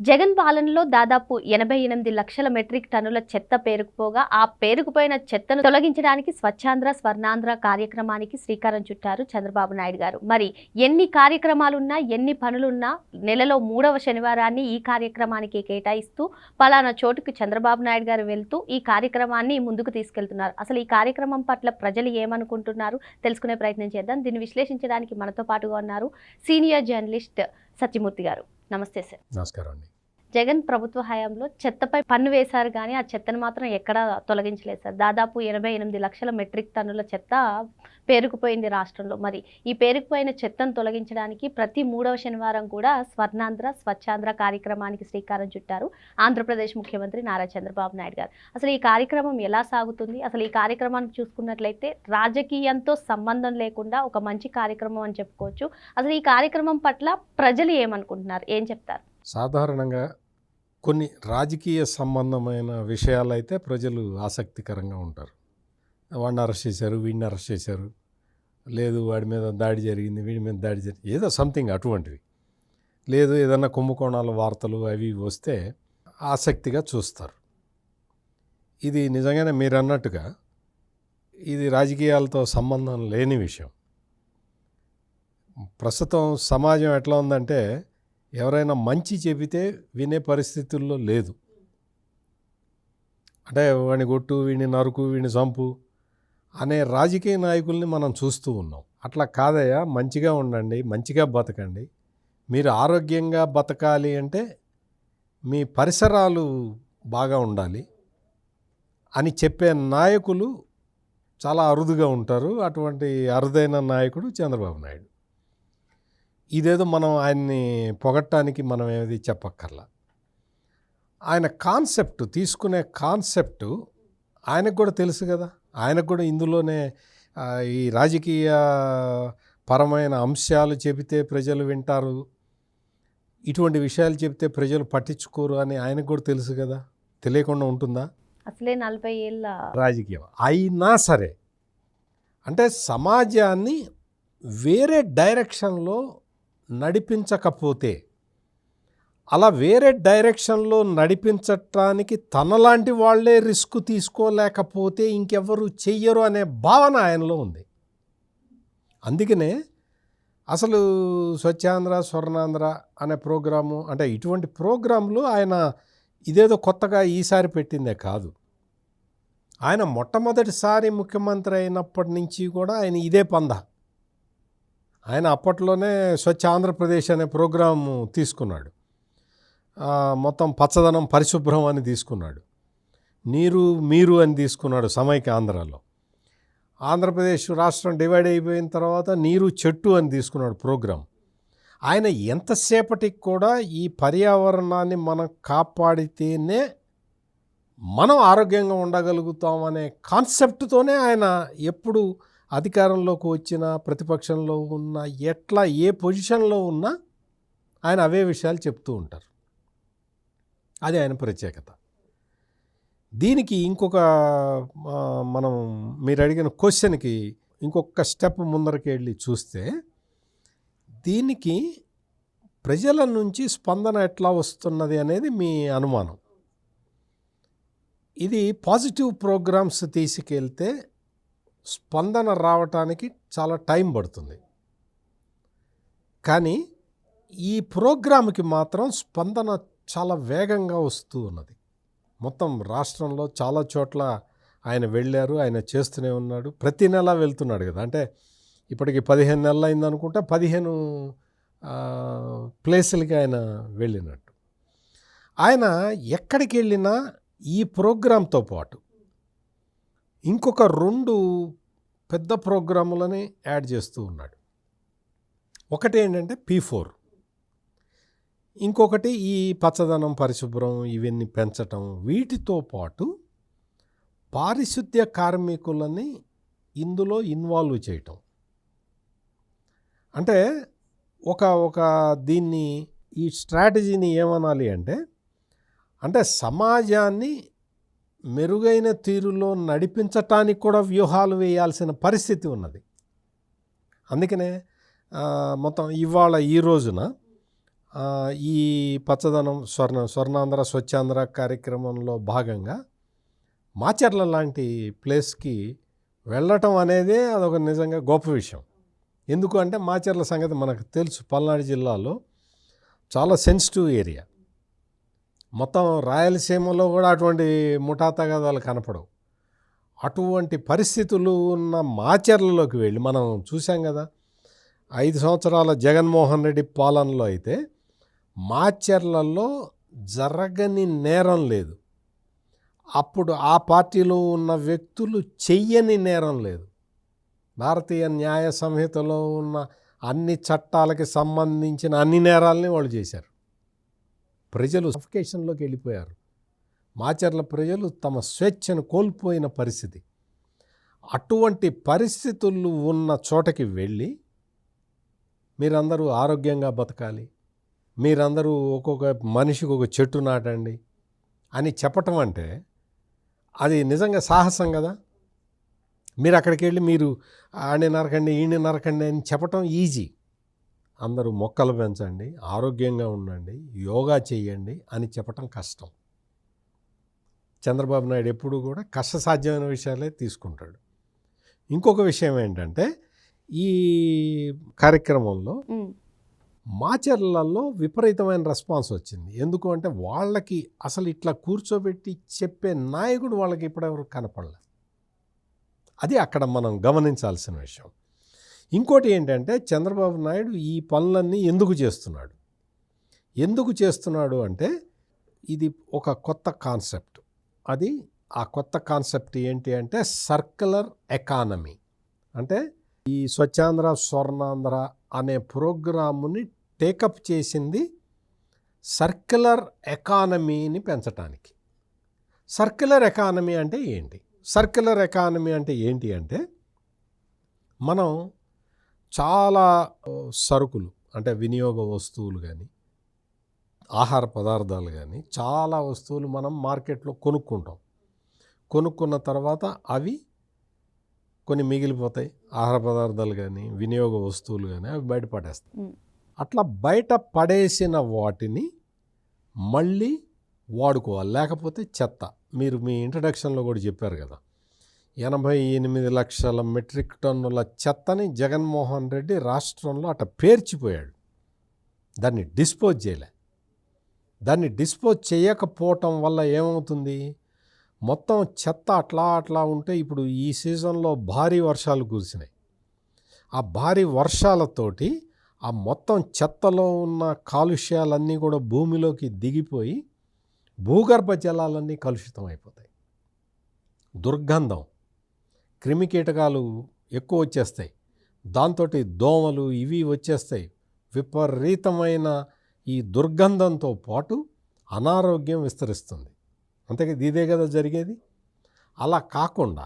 Jagan పాలనలో దాదాపు ఎనభై ఎనిమిది లక్షల మెట్రిక్ టన్నుల చెత్త పేరుకుపోగా ఆ పేరుకుపోయిన చెత్తను తొలగించడానికి స్వచ్ఛాంధ్ర స్వర్ణాంధ్ర కార్యక్రమానికి శ్రీకారం చుట్టారు చంద్రబాబు నాయుడు గారు. మరి ఎన్ని కార్యక్రమాలున్నా ఎన్ని పనులున్నా నెలలో మూడవ శనివారాన్ని ఈ కార్యక్రమానికి కేటాయిస్తూ పలానా చోటుకు చంద్రబాబు నాయుడు గారు వెళ్తూ ఈ కార్యక్రమాన్ని ముందుకు తీసుకెళ్తున్నారు. అసలు ఈ కార్యక్రమం పట్ల ప్రజలు ఏమనుకుంటున్నారు? తెలుసుకునే ప్రయత్నం చేద్దాం. దీన్ని విశ్లేషించడానికి మనతో పాటుగా ఉన్నారు సీనియర్ జర్నలిస్ట్ సత్యమూర్తి గారు. నమస్తే సార్. నమస్కారం అండి. జగన్ ప్రభుత్వ హయాంలో చెత్తపై పన్ను వేశారు కానీ ఆ చెత్తను మాత్రం ఎక్కడా తొలగించలేదు సార్. దాదాపు ఎనభై ఎనిమిది లక్షల మెట్రిక్ టన్నుల చెత్త పేరుకుపోయింది రాష్ట్రంలో. మరి ఈ పేరుకుపోయిన చెత్తను తొలగించడానికి ప్రతి మూడవ శనివారం కూడా స్వర్ణాంధ్ర స్వచ్ఛాంధ్ర కార్యక్రమానికి శ్రీకారం చుట్టారు ఆంధ్రప్రదేశ్ ముఖ్యమంత్రి నారా చంద్రబాబు నాయుడు గారు. అసలు ఈ కార్యక్రమం ఎలా సాగుతుంది? అసలు ఈ కార్యక్రమాన్ని చూసుకున్నట్లయితే రాజకీయంతో సంబంధం లేకుండా ఒక మంచి కార్యక్రమం అని చెప్పుకోవచ్చు. అసలు ఈ కార్యక్రమం పట్ల ప్రజలు ఏమనుకుంటున్నారు? ఏం చెప్తారు? సాధారణంగా కొన్ని రాజకీయ సంబంధమైన విషయాలైతే ప్రజలు ఆసక్తికరంగా ఉంటారు. వాడిని అరెస్ట్ చేశారు వీడిని అరెస్ట్ చేశారు. లేదు వాడి మీద దాడి జరిగింది వీడి మీద దాడి జరిగింది ఏదో సంథింగ్ అటువంటివి లేదు ఏదైనా కుంభకోణాల వార్తలు అవి వస్తే ఆసక్తిగా చూస్తారు. ఇది నిజంగానే మీరు అన్నట్టుగా ఇది రాజకీయాలతో సంబంధం లేని విషయం. ప్రస్తుతం సమాజం ఎట్లా ఉందంటే ఎవరైనా మంచి చెబితే వినే పరిస్థితుల్లో లేదు. అంటే వాడిని కొట్టు వీడిని నరుకు వీడిని చంపు అనే రాజకీయ నాయకుల్ని మనం చూస్తూ ఉన్నాం. అట్లా కాదయ్యా మంచిగా ఉండండి మంచిగా బతకండి. మీరు ఆరోగ్యంగా బతకాలి అంటే మీ పరిసరాలు బాగా ఉండాలి అని చెప్పే నాయకులు చాలా అరుదుగా ఉంటారు. అటువంటి అరుదైన నాయకుడు చంద్రబాబు నాయుడు. ఇదేదో మనం ఆయన్ని పొగట్టడానికి మనం ఏది చెప్పక్కర్లా. ఆయన కాన్సెప్ట్ తీసుకునే కాన్సెప్ట్ ఆయనకు కూడా తెలుసు కదా. ఆయనకు కూడా ఇందులోనే ఈ రాజకీయ పరమైన అంశాలు చెబితే ప్రజలు వింటారు. ఇటువంటి విషయాలు చెబితే ప్రజలు పట్టించుకోరు అని ఆయనకు కూడా తెలుసు కదా. తెలియకుండా ఉంటుందా? అసలే నలభై ఏళ్ళ రాజకీయం. అయినా సరే అంటే సమాజాన్ని వేరే డైరెక్షన్లో నడిపించకపోతే అలా వేరే డైరెక్షన్లో నడిపించటానికి తనలాంటి వాళ్ళే రిస్క్ తీసుకోలేకపోతే ఇంకెవరు చెయ్యరు అనే భావన ఆయనలో ఉంది. అందుకనే అసలు స్వచ్ఛాంధ్ర స్వర్ణాంధ్ర అనే ప్రోగ్రాము అంటే ఇటువంటి ప్రోగ్రాంలు ఆయన ఇదేదో కొత్తగా ఈసారి పెట్టిందే కాదు. ఆయన మొట్టమొదటిసారి ముఖ్యమంత్రి అయినప్పటి నుంచి కూడా ఆయన ఇదే పందా ఆయన అప్పట్లోనే స్వచ్ఛ ఆంధ్రప్రదేశ్ అనే ప్రోగ్రాము తీసుకున్నాడు. మొత్తం పచ్చదనం పరిశుభ్రం అని తీసుకున్నాడు. నీరు మీరు అని తీసుకున్నాడు సమైక్య ఆంధ్రాలో. ఆంధ్రప్రదేశ్ రాష్ట్రం డివైడ్ అయిపోయిన తర్వాత నీరు చెట్టు అని తీసుకున్నాడు ప్రోగ్రాం. ఆయన ఎంతసేపటికి కూడా ఈ పర్యావరణాన్ని మనం కాపాడితేనే మనం ఆరోగ్యంగా ఉండగలుగుతాం అనే కాన్సెప్ట్తోనే ఆయన ఎప్పుడు అధికారంలోకి వచ్చినా ప్రతిపక్షంలో ఉన్నా ఎట్లా ఏ పొజిషన్లో ఉన్నా ఆయన అవే విషయాలు చెప్తూ ఉంటారు. అది ఆయన ప్రత్యేకత. దీనికి ఇంకొక మనం మీరు అడిగిన క్వశ్చన్కి ఇంకొక స్టెప్ ముందరికి వెళ్ళి చూస్తే దీనికి ప్రజల నుంచి స్పందన ఎట్లా వస్తున్నది అనేది మీ అనుమానం. ఇది పాజిటివ్ ప్రోగ్రామ్స్ తీసుకెళ్తే స్పందన రావటానికి చాలా టైం పడుతుంది. కానీ ఈ ప్రోగ్రాంకి మాత్రం స్పందన చాలా వేగంగా వస్తూ ఉన్నది. మొత్తం రాష్ట్రంలో చాలా చోట్ల ఆయన వెళ్ళారు ఆయన చేస్తూనే ఉన్నాడు. ప్రతి నెల వెళ్తున్నాడు కదా. అంటే ఇప్పటికి పదిహేను నెలలు అయిందనుకుంటే పదిహేను ప్లేసులకి ఆయన వెళ్ళినట్టు. ఆయన ఎక్కడికి వెళ్ళినా ఈ ప్రోగ్రాంతో పాటు ఇంకొక రెండు పెద్ద ప్రోగ్రాములని యాడ్ చేస్తూ ఉన్నాడు. ఒకటి ఏంటంటే పీ ఫోర్. ఇంకొకటి ఈ పచ్చదనం పరిశుభ్రం ఇవన్నీ పెంచటం వీటితో పాటు పారిశుద్ధ్య కార్మికులని ఇందులో ఇన్వాల్వ్ చేయటం. అంటే ఒక ఒక దీన్ని ఈ స్ట్రాటజీని ఏమనాలి అంటే అంటే సమాజాన్ని మెరుగైన తీరులో నడిపించటానికి కూడా వ్యూహాలు వేయాల్సిన పరిస్థితి ఉన్నది. అందుకనే మొత్తం ఇవాళ ఈ రోజున ఈ పచ్చదనం స్వర్ణ స్వర్ణాంధ్ర స్వచ్ఛాంధ్ర కార్యక్రమంలో భాగంగా మాచర్ల లాంటి ప్లేస్కి వెళ్ళటం అనేదే అదొక నిజంగా గొప్ప విషయం. ఎందుకు అంటే మాచర్ల సంగతి మనకు తెలుసు. పల్నాడు జిల్లాలో చాలా సెన్సిటివ్ ఏరియా. మొత్తం రాయలసీమలో కూడా అటువంటి ముఠా తగాదాలు కనపడవు. అటువంటి పరిస్థితులు ఉన్న మాచర్లలోకి వెళ్ళి మనం చూసాం కదా ఐదు సంవత్సరాల జగన్మోహన్ రెడ్డి పాలనలో అయితే మాచర్లలో జరగని నేరం లేదు. అప్పుడు ఆ పార్టీలో ఉన్న వ్యక్తులు చెయ్యని నేరం లేదు. భారతీయ న్యాయ సంహితలో ఉన్న అన్ని చట్టాలకి సంబంధించిన అన్ని నేరాలని వాళ్ళు చేశారు. ప్రజలు సఫికేషన్లోకి వెళ్ళిపోయారు. మాచర్ల ప్రజలు తమ స్వేచ్ఛను కోల్పోయిన పరిస్థితి. అటువంటి పరిస్థితులు ఉన్న చోటకి వెళ్ళి మీరందరూ ఆరోగ్యంగా బతకాలి. మీరందరూ ఒక్కొక్క మనిషికి ఒక చెట్టు నాటండి అని చెప్పటం అంటే అది నిజంగా సాహసం కదా? మీరు అక్కడికి వెళ్ళి మీరు ఆడిని నరకండి ఈయన నరకండి అని చెప్పటం ఈజీ. అందరూ మొక్కలు పెంచండి ఆరోగ్యంగా ఉండండి యోగా చేయండి అని చెప్పటం కష్టం. చంద్రబాబు నాయుడు ఎప్పుడు కూడా కష్టసాధ్యమైన విషయాలే తీసుకుంటాడు. ఇంకొక విషయం ఏంటంటే ఈ కార్యక్రమంలో మాచర్లలో విపరీతమైన రెస్పాన్స్ వచ్చింది. ఎందుకు అంటే వాళ్ళకి అసలు ఇట్లా కూర్చోబెట్టి చెప్పే నాయకుడు వాళ్ళకి ఇప్పటివరకు కనపడలే. అది అక్కడ మనం గమనించాల్సిన విషయం. ఇంకోటి ఏంటంటే చంద్రబాబు నాయుడు ఈ పనులన్నీ ఎందుకు చేస్తున్నాడు? ఎందుకు చేస్తున్నాడు అంటే ఇది ఒక కొత్త కాన్సెప్ట్. అది ఆ కొత్త కాన్సెప్ట్ ఏంటి అంటే సర్క్యులర్ ఎకానమీ. అంటే ఈ స్వచ్ఛాంధ్ర స్వర్ణాంధ్ర అనే ప్రోగ్రాముని టేకప్ చేసింది సర్క్యులర్ ఎకానమీని పెంచటానికి. సర్క్యులర్ ఎకానమీ అంటే ఏంటి? సర్క్యులర్ ఎకానమీ అంటే ఏంటి అంటే మనం చాలా సరుకులు అంటే వినియోగ వస్తువులు కానీ ఆహార పదార్థాలు కానీ చాలా వస్తువులు మనం మార్కెట్లో కొనుక్కుంటాం. కొనుక్కున్న తర్వాత అవి కొన్ని మిగిలిపోతాయి. ఆహార పదార్థాలు కానీ వినియోగ వస్తువులు కానీ అవి బయట పడేస్తాయి. అట్లా బయట పడేసిన వాటిని మళ్ళీ వాడుకోవాలి. లేకపోతే చెత్త. మీరు మీ ఇంట్రడక్షన్లో కూడా చెప్పారు కదా. ఎనభై ఎనిమిది లక్షల మెట్రిక్ టన్నుల చెత్తని జగన్మోహన్ రెడ్డి రాష్ట్రంలో అట్ట పేర్చిపోయాడు. దాన్ని డిస్పోజ్ చేయలే. దాన్ని డిస్పోజ్ చేయకపోవటం వల్ల ఏమవుతుంది? మొత్తం చెత్త అట్లా అట్లా ఉంటే ఇప్పుడు ఈ సీజన్లో భారీ వర్షాలు కురిసినాయి. ఆ భారీ వర్షాలతోటి ఆ మొత్తం చెత్తలో ఉన్న కాలుష్యాలన్నీ కూడా భూమిలోకి దిగిపోయి భూగర్భ జలాలన్నీ కలుషితం అయిపోతాయి దుర్గంధం. క్రిమికీటకాలు ఎక్కువ వచ్చేస్తాయి. దాంతో దోమలు ఇవి వచ్చేస్తాయి. విపరీతమైన ఈ దుర్గంధంతో పాటు అనారోగ్యం విస్తరిస్తుంది. అంతే ఇదే కదా జరిగేది? అలా కాకుండా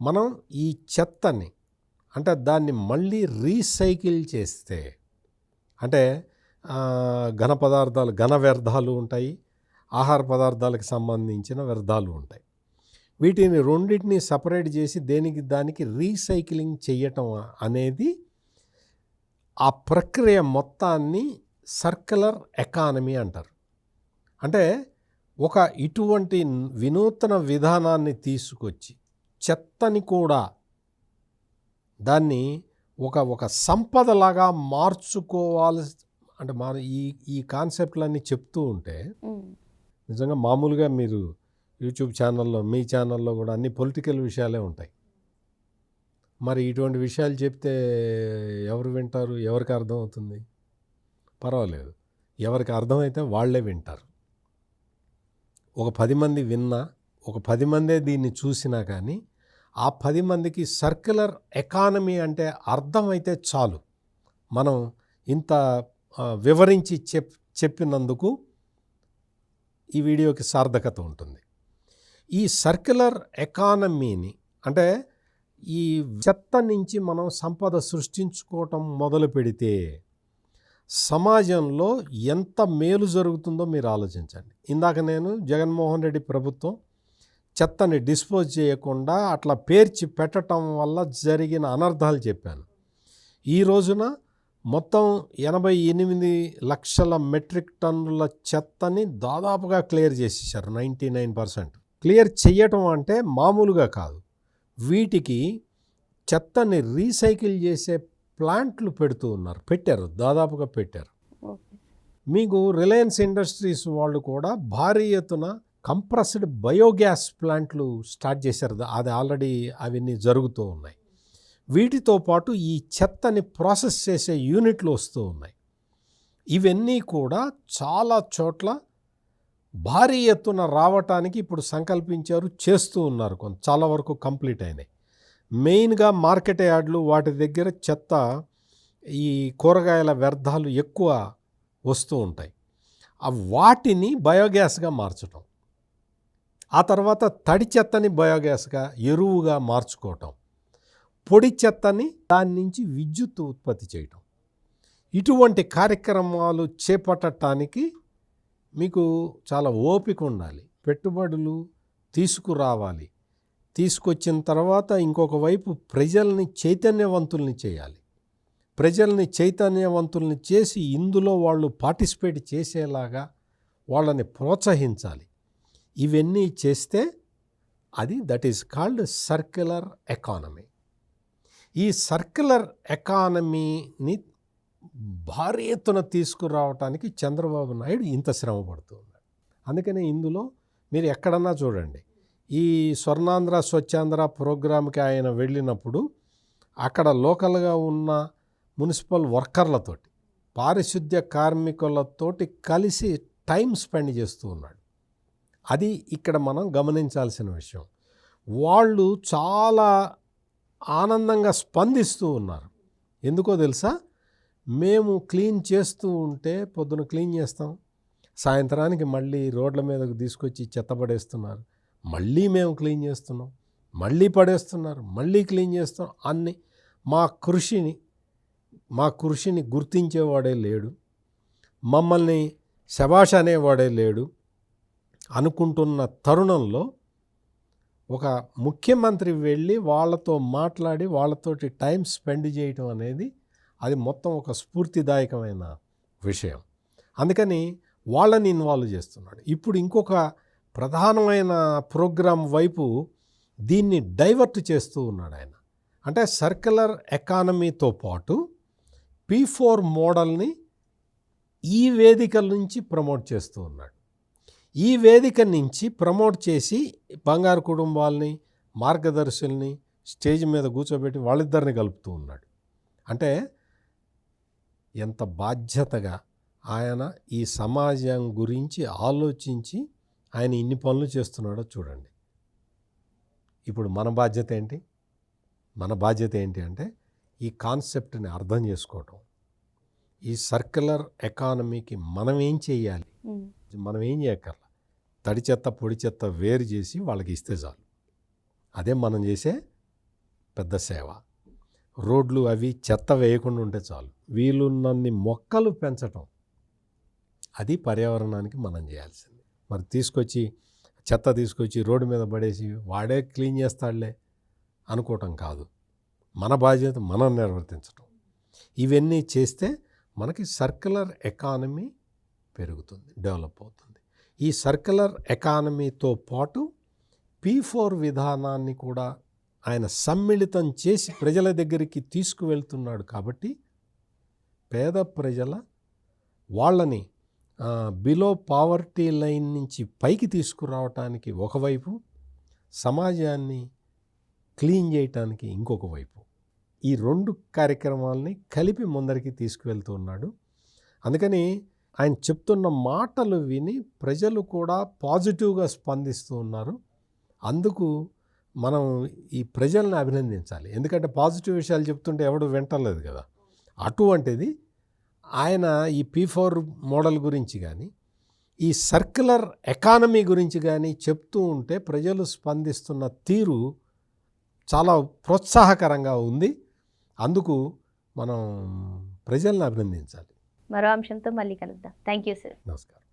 మనం ఈ చెత్తని అంటే దాన్ని మళ్ళీ రీసైకిల్ చేస్తే అంటే ఘన పదార్థాలు ఘన వ్యర్థాలు ఉంటాయి. ఆహార పదార్థాలకు సంబంధించిన వ్యర్థాలు ఉంటాయి. వీటిని రెండింటిని సపరేట్ చేసి దేనికి దానికి రీసైక్లింగ్ చేయటం అనేది ఆ ప్రక్రియ మొత్తాన్ని సర్క్యులర్ ఎకానమీ అంటారు. అంటే ఒక ఇటువంటి వినూతన విధానాన్ని తీసుకొచ్చి చెత్తని కూడా దాన్ని ఒక ఒక సంపదలాగా మార్చుకోవాలి అంటే మన ఈ ఈ కాన్సెప్ట్లన్నీ చెప్తూ ఉంటే నిజంగా మామూలుగా మీరు యూట్యూబ్ ఛానల్లో మీ ఛానల్లో కూడా అన్ని పొలిటికల్ విషయాలే ఉంటాయి. మరి ఇటువంటి విషయాలు చెప్తే ఎవరు వింటారు? ఎవరికి అర్థమవుతుంది? పర్వాలేదు. ఎవరికి అర్థమైతే వాళ్ళే వింటారు. ఒక పది మంది విన్నా ఒక పది మందే దీన్ని చూసినా కానీ ఆ పది మందికి సర్క్యులర్ ఎకానమీ అంటే అర్థమైతే చాలు. మనం ఇంత వివరించి చెప్ చెప్పినందుకు ఈ వీడియోకి సార్థకత ఉంటుంది. ఈ సర్క్యులర్ ఎకానమీని అంటే ఈ చెత్త నుంచి మనం సంపద సృష్టించుకోవటం మొదలు పెడితే సమాజంలో ఎంత మేలు జరుగుతుందో మీరు ఆలోచించండి. ఇందాక నేను జగన్మోహన్ రెడ్డి ప్రభుత్వం చెత్తని డిస్పోజ్ చేయకుండా అట్లా పేర్చి పెట్టడం వల్ల జరిగిన అనర్థాలు చెప్పాను. ఈ రోజున మొత్తం ఎనభై ఎనిమిది లక్షల మెట్రిక్ టన్నుల చెత్తని దాదాపుగా క్లియర్ చేసేసారు నైంటీ నైన్ పర్సెంట్. క్లియర్ చెయ్యటం అంటే మామూలుగా కాదు. వీటికి చెత్తని రీసైకిల్ చేసే ప్లాంట్లు పెడుతూ ఉన్నారు. పెట్టారు దాదాపుగా పెట్టారు. మీకు రిలయన్స్ ఇండస్ట్రీస్ వాళ్ళు కూడా భారీ ఎత్తున కంప్రెస్డ్ బయోగ్యాస్ ప్లాంట్లు స్టార్ట్ చేశారు. అది ఆల్రెడీ అవన్నీ జరుగుతూ ఉన్నాయి. వీటితో పాటు ఈ చెత్తని ప్రాసెస్ చేసే యూనిట్లు వస్తూ ఉన్నాయి. ఇవన్నీ కూడా చాలా చోట్ల భారీ ఎత్తున రావటానికి ఇప్పుడు సంకల్పించారు చేస్తూ ఉన్నారు కొంత చాలా వరకు కంప్లీట్ అయినాయి. మెయిన్గా మార్కెట్ యార్డ్లు వాటి దగ్గర చెత్త ఈ కూరగాయల వ్యర్థాలు ఎక్కువ వస్తూ ఉంటాయి. ఆ వాటిని బయోగ్యాస్గా మార్చటం. ఆ తర్వాత తడి చెత్తని బయోగ్యాస్గా ఎరువుగా మార్చుకోవటం. పొడి చెత్తని దాని నుంచి విద్యుత్ ఉత్పత్తి చేయటం. ఇటువంటి కార్యక్రమాలు చేపట్టడానికి మీకు చాలా ఓపిక ఉండాలి. పెట్టుబడులు తీసుకురావాలి. తీసుకొచ్చిన తర్వాత ఇంకొక వైపు ప్రజల్ని చైతన్యవంతుల్ని చేయాలి. ప్రజల్ని చైతన్యవంతుల్ని చేసి ఇందులో వాళ్ళు పార్టిసిపేట్ చేసేలాగా వాళ్ళని ప్రోత్సహించాలి. ఇవన్నీ చేస్తే అది that is called circular economy. ఈ సర్క్యులర్ ఎకానమీని భారీ ఎత్తున తీసుకురావటానికి చంద్రబాబు నాయుడు ఇంత శ్రమ పడుతూ ఉన్నాడు ఇందులో మీరు ఎక్కడన్నా చూడండి ఈ స్వర్ణాంధ్ర స్వచ్ఛాంధ్ర ప్రోగ్రామ్కి ఆయన వెళ్ళినప్పుడు అక్కడ లోకల్గా ఉన్న మున్సిపల్ వర్కర్లతోటి పారిశుద్ధ్య కార్మికులతోటి కలిసి టైం స్పెండ్ చేస్తూ ఉన్నాడు. అది ఇక్కడ మనం గమనించాల్సిన విషయం. వాళ్ళు చాలా ఆనందంగా స్పందిస్తూ ఉన్నారు. ఎందుకో తెలుసా? మేము క్లీన్ చేస్తూ ఉంటే పొద్దున క్లీన్ చేస్తాం. సాయంత్రానికి మళ్ళీ రోడ్ల మీదకు తీసుకొచ్చి చెత్త పడేస్తున్నారు. మళ్ళీ మేము క్లీన్ చేస్తున్నాం. మళ్ళీ పడేస్తున్నారు. మళ్ళీ క్లీన్ చేస్తున్నాం అన్ని. మా కృషిని మా కృషిని గుర్తించేవాడే లేడు. మమ్మల్ని శబాష్ అనేవాడే లేడు. అనుకుంటున్న తరుణంలో ఒక ముఖ్యమంత్రి వెళ్ళి వాళ్ళతో మాట్లాడి వాళ్ళతోటి టైం స్పెండ్ చేయటం అనేది అది మొత్తం ఒక స్ఫూర్తిదాయకమైన విషయం. అందుకని వాళ్ళని ఇన్వాల్వ్ చేస్తున్నాడు. ఇప్పుడు ఇంకొక ప్రధానమైన ప్రోగ్రాం వైపు దీన్ని డైవర్ట్ చేస్తూ ఉన్నాడు ఆయన. అంటే సర్క్యులర్ ఎకానమీతో పాటు పీ ఫోర్ మోడల్ని ఈ వేదికల నుంచి ప్రమోట్ చేస్తూ ఉన్నాడు. ఈ వేదిక నుంచి ప్రమోట్ చేసి బంగారు కుటుంబాలని మార్గదర్శుల్ని స్టేజ్ మీద కూర్చోబెట్టి వాళ్ళిద్దరిని కలుపుతూ ఉన్నాడు. అంటే ఎంత బాధ్యతగా ఆయన ఈ సమాజం గురించి ఆలోచించి ఆయన ఇన్ని పనులు చేస్తున్నాడో చూడండి. ఇప్పుడు మన బాధ్యత ఏంటి? మన బాధ్యత ఏంటి అంటే ఈ కాన్సెప్ట్ని అర్థం చేసుకోవటం. ఈ సర్క్యులర్ ఎకానమీకి మనం ఏం చేయాలి. మనం ఏం చేయక్కర్లా? తడి చెత్త పొడి చెత్త వేరు చేసి వాళ్ళకి ఇస్తే చాలు. అదే మనం చేసే పెద్ద సేవ. రోడ్లు అవి చెత్త వేయకుండా ఉంటే చాలు. వీలున్నన్ని మొక్కలు పెంచటం అది పర్యావరణానికి మనం చేయాల్సింది. మరి తీసుకొచ్చి చెత్త తీసుకొచ్చి రోడ్డు మీద పడేసి వాడే క్లీన్ చేస్తాడులే అనుకోవటం కాదు. మన బాధ్యత మనం నిర్వర్తించటం. ఇవన్నీ చేస్తే మనకి సర్క్యులర్ ఎకానమీ పెరుగుతుంది డెవలప్ అవుతుంది. ఈ సర్క్యులర్ ఎకానమీతో పాటు పీ ఫోర్ విధానాన్ని కూడా ఆయన సమ్మిళితం చేసి ప్రజల దగ్గరికి తీసుకువెళ్తున్నాడు కాబట్టి పేద ప్రజల వాళ్ళని బిలో పావర్టీ లైన్ నుంచి పైకి తీసుకురావటానికి ఒకవైపు సమాజాన్ని క్లీన్ చేయటానికి ఇంకొక వైపు. ఈ రెండు కార్యక్రమాలని కలిపి ముందరికి తీసుకువెళ్తూ ఉన్నాడు. అందుకని ఆయన చెప్తున్న మాటలు విని ప్రజలు కూడా పాజిటివ్గా స్పందిస్తూ ఉన్నారు. అందుకు మనం ఈ ప్రజల్ని అభినందించాలి. ఎందుకంటే పాజిటివ్ విషయాలు చెప్తుంటే ఎవడు వింటలేదు కదా. అటువంటిది ఆయన ఈ పీ ఫోర్ మోడల్ గురించి కానీ ఈ సర్క్యులర్ ఎకానమీ గురించి కానీ చెప్తూ ఉంటే ప్రజలు స్పందిస్తున్న తీరు చాలా ప్రోత్సాహకరంగా ఉంది. అందుకు మనం ప్రజల్ని అభినందించాలి. మరో అంశంతో మళ్ళీ కలుద్దాం. థ్యాంక్ యూ సార్ నమస్కారం.